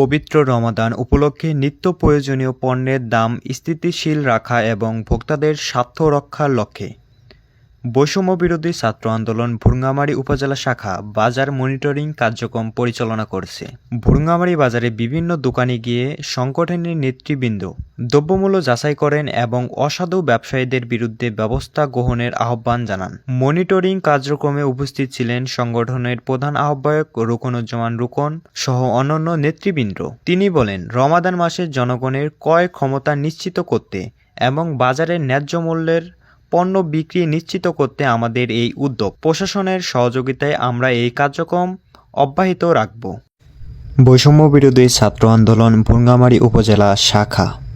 পবিত্র রমাদান উপলক্ষে নিত্য প্রয়োজনীয় পণ্যের দাম স্থিতিশীল রাখা এবং ভোক্তাদের স্বার্থ রক্ষার লক্ষ্যে। বৈষম্য বিরোধী ছাত্র আন্দোলন ভুরুঙ্গামারী উপজেলা শাখা বাজার মনিটরিং কার্যক্রম পরিচালনা করছে। ভুরুঙ্গামারী বাজারে বিভিন্ন দোকানে গিয়ে সংগঠনের নেতৃবৃন্দ দ্রব্যমূল্য যাচাই করেন এবং অসাধু ব্যবসায়ীদের বিরুদ্ধে ব্যবস্থা গ্রহণের আহ্বান জানান। মনিটরিং কার্যক্রমে উপস্থিত ছিলেন সংগঠনের প্রধান আহ্বায়ক রুকনুজ্জামান রুকন সহ অন্যান্য নেতৃবৃন্দ। তিনি বলেন, রমাদান মাসে জনগণের ক্রয় ক্ষমতা নিশ্চিত করতে এবং বাজারের ন্যায্য মূল্যের পণ্য বিক্রি নিশ্চিত করতে আমাদের এই উদ্যোগ। প্রশাসনের সহযোগিতায় আমরা এই কার্যক্রম অব্যাহত রাখব। বৈষম্য বিরোধী ছাত্র আন্দোলন, ভুঙ্গামারী উপজেলা শাখা।